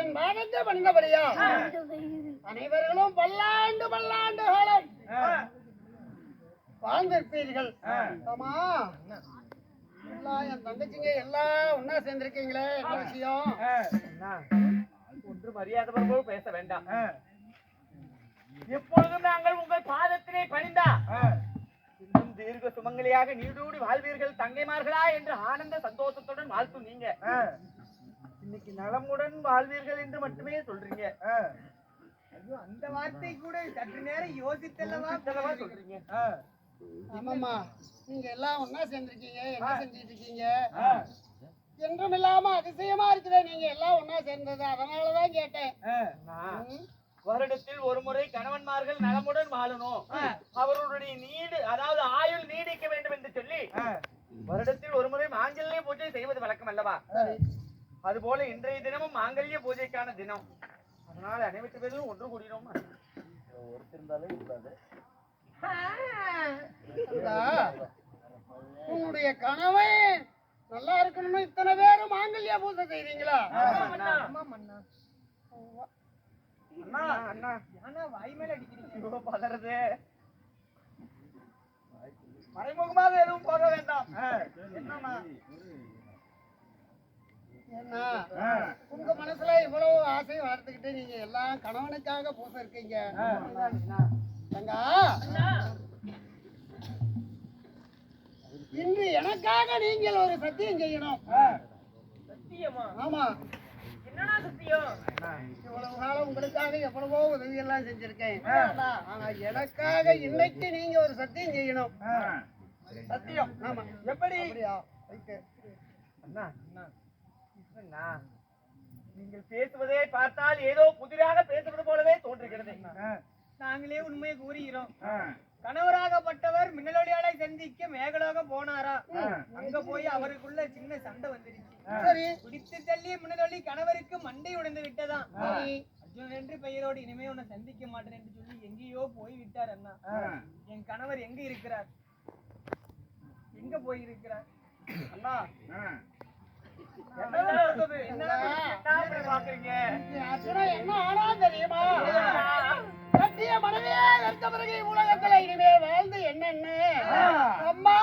என் மானத்தை பண்ணபடியா அனைவர்களும் பல்லாண்டு பல்லாண்டு காலம் வாழ்ந்திருப்பீர்கள். ஆமா எல்லாம் என் தங்கச்சிங்க எல்லாம் ஒன்னா சேர்ந்திருக்கீங்களே? என்ன விஷயம்? ஒன்று மரியாதை பேச வேண்டாம். எப்பொழுதும் நாங்கள் உங்கள் பாதத்திலே பணிந்தா. இன்னும் தீர்க்க சுமங்கலியாக நீடூடி வாழ்வீர்கள் தங்கைமார்களா என்று ஆனந்த சந்தோஷத்துடன் வாழ்த்தும் நீங்க. இன்னைக்கு நலமுடன் வாழ்வீர்கள் என்று மட்டுமே சொல்றீங்க. அந்த வார்த்தை கூட சற்று நேரம் யோசித்தல்லவா சொல்றீங்க. ஆமாம்மா நீங்க எல்லாம் ஒன்னா சேர்ந்திருக்கீங்க. என்ன செஞ்சிட்டு இருக்கீங்க என்றும் இல்லாம அதிசயமா இருக்குது நீங்க எல்லாம் ஒன்னா சேர்ந்தது. அதனாலதான் கேட்டேன். வருடத்தில் ஒரு முறை கணவன்மார்கள் நலமுடன் வாழணும் அவர்களுடைய நீடு அதாவது ஆயுள் நீடிக்க வேண்டும் என்று சொல்லி வருடத்தில் ஒரு முறை மாங்கல்ய பூஜை செய்வது வழக்கம் அல்லவா? அதுபோல இன்றைய தினமும் மாங்கல்ய பூஜைக்கான தினம். அதனால அனைவற்ற பேரும் ஒன்று கூடினோம்? தங்கா, உன்னுடைய கணவன் நல்லா இருக்கணும்னு இத்தனை பேரும் மாங்கல்ய பூஜை செய்றீங்களா? அண்ணா. அண்ணா. ஆனா வாய் மேல அடிக்கிறீங்க. பதறுது. மறைமுகமாக எதுவும் போக வேண்டாம். என்னம்மா? என்ன உங்க மனசுல இவ்வளவு ஆசை வளர்த்துக்கிட்டு நீங்க எல்லாம் கணவனுக்காக பூசை இருக்கீங்க. தங்கா இன்று எனக்காக நீங்கள் ஒரு சத்தியம் செய்யணும். சத்தியமா? ஆமா. என்னடா சத்தியம்? இவ்வளவு காலம் உங்களுக்காக எவ்வளவோ உதவி எல்லாம் செஞ்சிருக்கேன் ஆனா எனக்காக இன்னைக்கு நீங்க ஒரு சத்தியம் செய்யணும். சத்தியம். ஆமா. எப்படி அப்படியா. அண்ணா. அண்ணா நீங்கள் பேசுவதை பார்த்தால் ஏதோ புதிராக பேசுவது போலவே தோன்றுகிறது. நாங்களே உண்மையை கூறுகிறோம். கணவராகப்பட்டவர் மின்னலொளியாளை சந்திக்க மேகலோக போனாரா? அங்க போய் அவருக்குள்ள சின்ன சண்டை வந்துருச்சு. சரி. குடித்து தள்ளிய மின்னலொளி கணவருக்கு மண்டை உடைந்து விட்டதாம் சரி. அர்ஜுனன் என்று பெயரோடு இனிமே உன்னை சந்திக்க மாட்டேன் என்று சொல்லி எங்கேயோ போய் விட்டார் அண்ணா. என் கணவர் எங்க இருக்கிறார்? எங்க போய் இருக்கிறார் அண்ணா என்ன ஆனா தெரியுமா கட்டிய மனைவியே இருந்த பிறகு உலகத்துல இனிமே வாழ்ந்து என்னன்னு அம்மா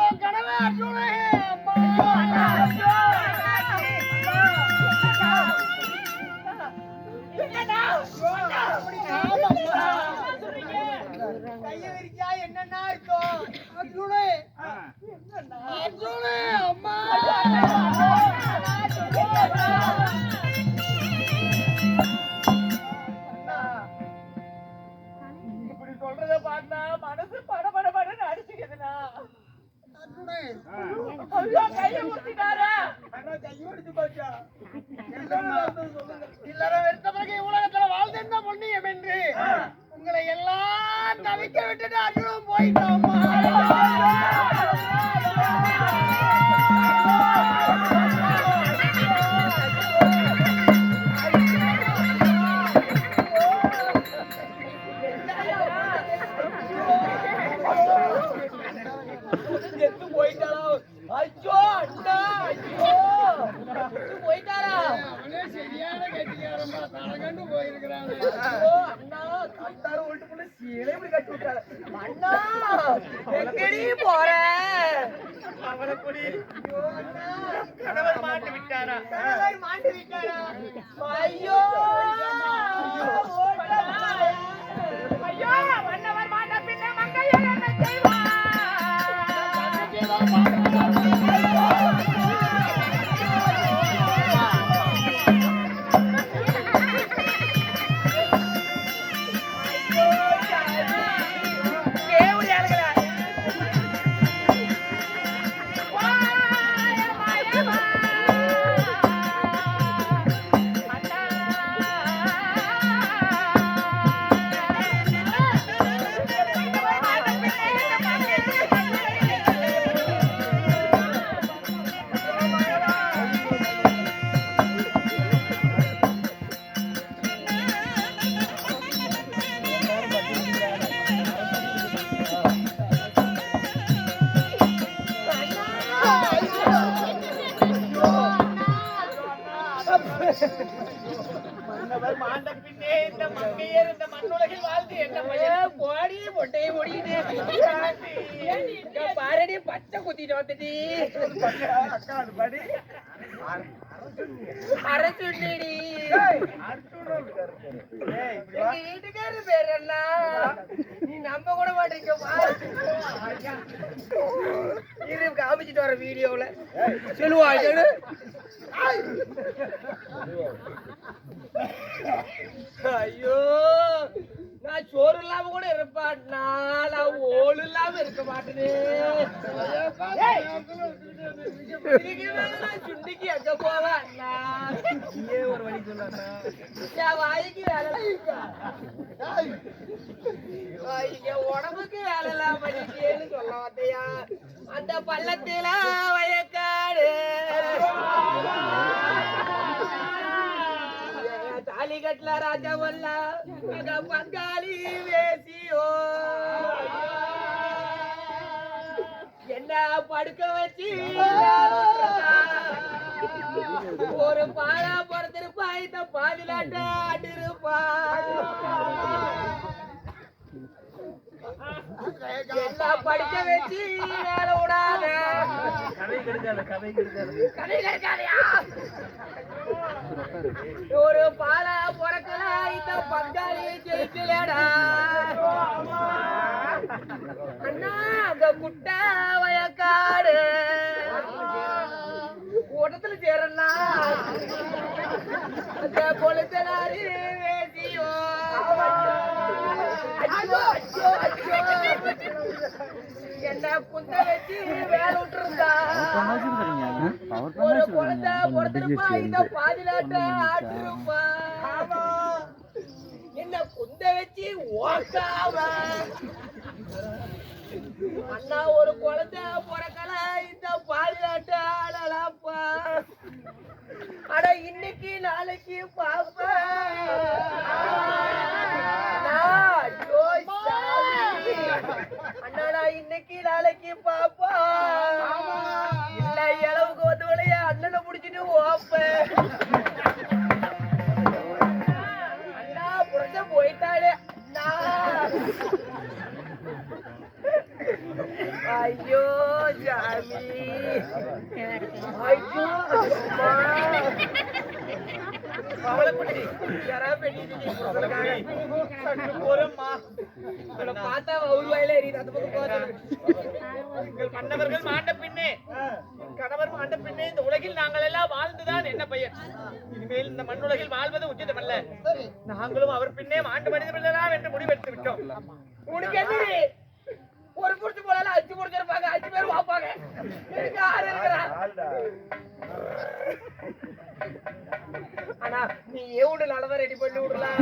உன் கனவு அம்மா என்னன்னா இருக்கும் அர்ஜுனே அர்ஜுனே. எல்லாம் தவிக்க விட்டுட்டு அர்ஜுனன் போயிட்டாமா போற? அவனை குடி ஐயோ அண்ணா. கணவர் மாட்டு விட்டாரா? கணவர் மாண்டு விட்டாரா? ஐயோ வாழ்ந்த பின்னே இந்த மங்கையர் இந்த மண்ணுலகில் வாழ்ந்து என்ன பையன்? போடி மொட்டையை முடியுது பாரடி பச்சை குத்திட்டு வந்துடி. அக்கா அது படி அரசுடி ஏய், இப்படி வா. எங்க வீட்டுக்காரர் பேர் என்ன? நம்ப கூட மாட்டேங்க காமிச்சிட்டு வர வீடியோல சொல்லுவா சொல்லு. ஐயோ நான் சோறு இல்லாம கூட இருப்பேன் நான் ஓடு இல்லாம இருக்க மாட்டேன். சுண்டிக்கு எங்க போவேன் ஒரு வழி சொல்லாண்ணா வாய்க்கு வேலை என் உடம்புக்கு வேலை இல்லாம பண்ணிட்டேன்னு சொல்ல வந்தையா. அந்த பள்ளத்தில வயக்காடு. ஏன் தாலி கட்டல ராஜா வல்ல அங்க பங்காளி வேசியோ. என்ன படுக்க வச்சு? ஒரு பாடா பிறந்திருப்பா இந்த பாதிலாட்ட ஆட்டிருப்பா. எல்லாம் படிக்க வச்சு வேலை விடாத. கதை கெடுக்காத கதை கெடுக்காத. கதை கேட்காதயா ஒரு பாலா பிறக்கல இந்த பங்காளி ஜெயிக்கலடா. அண்ணா அந்த குட்டை வயக்காடு. கூட்டத்துல சேரண்ணா அந்த கொளுத்தலாரி என்ன குந்த வச்சு வேலை விட்டுருந்தா? ஒரு குழந்தை பிறந்திருப்பா இந்த பாதிலாட்ட ஆட்டிருப்பா. என்ன குந்த வச்சு ஓக்காம அண்ணா ஒரு குழந்தை பிறக்கல இந்த பாதிலாட்ட ஆடலாப்பா அட இன்னைக்கு நாளைக்கு பாப்பா அண்ணா நான் இன்னைக்கு நாளைக்கு பாப்பா. இல்ல அளவுக்கு வந்தவளைய அண்ணனை புடிச்சிட்டு ஓப்பேன் போயிட்டாளே ஐயோ சாமி ஐயோ அம்மா. கவலைப்படி யாரா எரியுது அந்த பக்கம் போகாத. எங்கள் மாண்ட பின்னே என் கணவர் மாண்ட பின்னே இந்த உலகில் நாங்கள் எல்லாம் வாழ்ந்துதான் என்ன பையன் இனிமேல் இந்த மண்ணுலகில் வாழ்வது உச்சிதமல்ல நாங்களும் அவர் பின்னே மாண்டு மனித பிள்ளலாம் என்று முடிவெடுத்து விட்டோம் உனக்கு என்னடி ஒரு புடிச்சு போல அஞ்சு முடிச்சிருப்பாங்க அஞ்சு பேர் வாப்பாங்க எனக்கு ஆறு இருக்கிறா ஆனா நீ எவ்வளவு நல்லதா ரெடி பண்ணி விடலாம்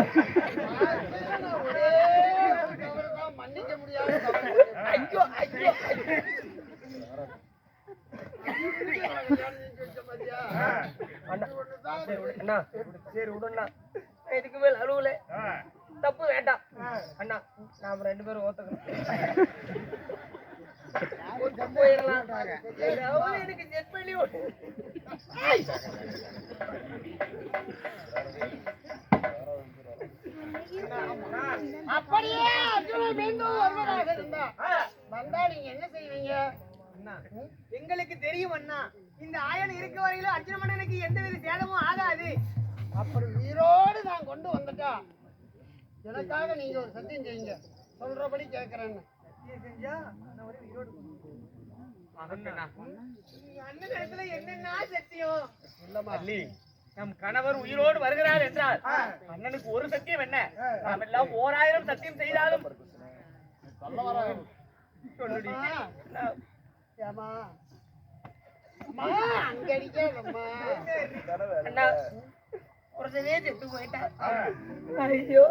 மன்னிக்க முடியாத. ஐயோ ஐயோ? அண்ணா சரி விடு. அண்ணா சரி விடுண்ணா இதுக்கு மேல அழுவல தப்பு வேண்டாம் அண்ணா நாம ரெண்டு பேரும் ஓத்துக்கணும் எனக்கு செட் பண்ணி அப்படியே அர்ஜுனன் மீண்டும் இருந்தா வந்தா நீங்க என்ன செய்வீங்க? அண்ணா எங்களுக்கு தெரியும் அண்ணா இந்த ஆயன் இருக்க வரையிலும் அர்ஜுன மன்னனுக்கு எந்த வித சேதமும் ஆகாது. அப்படி உயிரோடு நான் கொண்டு வந்துட்டா எனக்காக நீங்க ஒரு சத்தியம் செய்யுங்க. சொல்றபடி கேட்கிறேன்னு செஞ்சா நான் ஒரு ஈரோடு அண்ணன் இடத்துல என்னென்ன சத்தியம் இல்லம்மா. நம் கணவர் உயிரோடு வருகிறார் என்றால் அண்ணனுக்கு ஒரு சத்தியம் என்ன? நாம் எல்லாம் ஓராயிரம் சத்தியம் செய்தாலும். போயிட்டா. ஐயோ.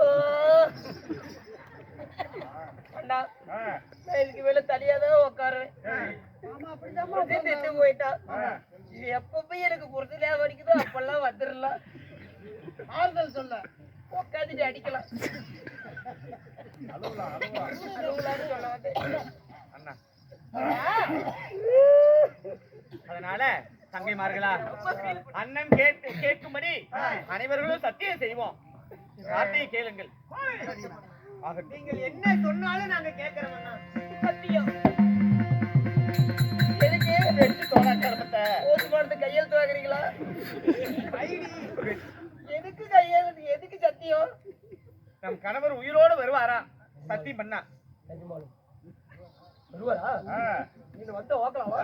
அண்ணா நான் இதுக்கு மேல உட்காருவேன் ஆமா அப்படிதான் ஒருத்தன் செத்து போயிட்டா. இது எப்ப போய் எனக்கு புரிஞ்சல வலிக்குதோ அப்பெல்லாம் வந்துடலாம். ஆறுதல் சொல்ல. உட்காந்துட்டு அடிக்கலாம். அதனால தங்கைமார்களா அண்ணன் கேட்டு கேட்கும்படி அனைவர்களும் சத்தியம் செய்வோம். வார்த்தையை கேளுங்கள். நீங்கள் என்ன சொன்னாலும் நாங்க கேட்கறோம் சத்தியம். எதுக்கு வெற்றி தோணா கருமத்தை கையெழுத்து வாங்குறீங்களா? எதுக்கு கையெழுத்து? எதுக்கு சத்தியம்? நம் கணவர் உயிரோடு வருவாரா? சத்தியம் பண்ணா. வருவாரா. நீங்க வந்த ஓக்கலாமா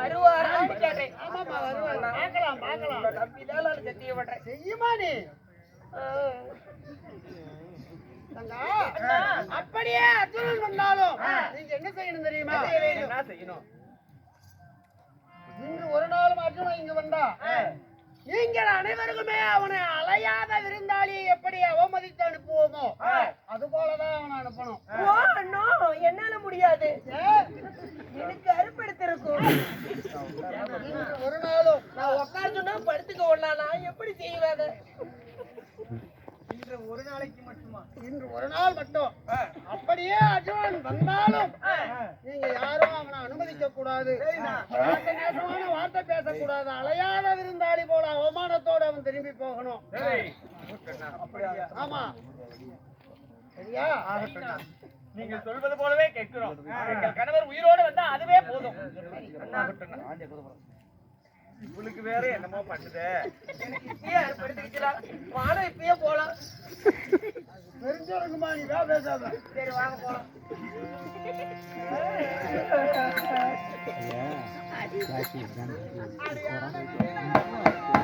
வருவாரான்னு கேட்டேன். ஆமாமா வருவாங்க பார்க்கலாம் பார்க்கலாம். நம்பிதான் நான் சத்தியம் பண்றேன் செய்யுமா நீ? அப்படியே அர்ஜுனன் வந்தாலும் நீங்க என்ன செய்யணும் தெரியுமா? என்ன செய்யணும்? இன்று ஒரு நாளும் அர்ஜுனன் இங்க வந்தா. நீங்கள் அனைவருக்குமே அவனை அலையாத விருந்தாளியை எப்படி அவமதித்து அனுப்புவோமோ அது போலதான் அவனை அனுப்பணும். என்னால முடியாது? எனக்கு அறுப்படுத்திருக்கும் இன்று ஒரு நாளும் நான் உட்கார சொன்னா படுத்துக்க ஒண்ணா நான் எப்படி செய்வேன் அதை? இன்று ஒரு நாளைக்கு மட்டுமா இன்று ஒரு நாள் மட்டும் அப்படியே அர்ஜுனன் வந்தாலும் நீங்க யாரும் அவனை அனுமதிக்க கூடாது வார்த்தை நேசமான வார்த்தை பேசக்கூடாது அலையாத விருந்தாளி போல அவமானத்தோடு அவன் திரும்பி போகணும் சரி. ஆமா. சரியா? நீங்கள் சொல்வது போலவே கேட்கிறோம். எங்கள் கணவர் உயிரோடு வந்தா அதுவே போதும். இவளுக்கு வேற என்னமோ பண்ணுதே. இப்பயே அறுப்படுத்திக்கலாம் வானம் இப்பயே போலாம். தெரிஞ்சிருக்குமா நீ தான் பேசாத. சரி வாங்க போலாம். Yeah.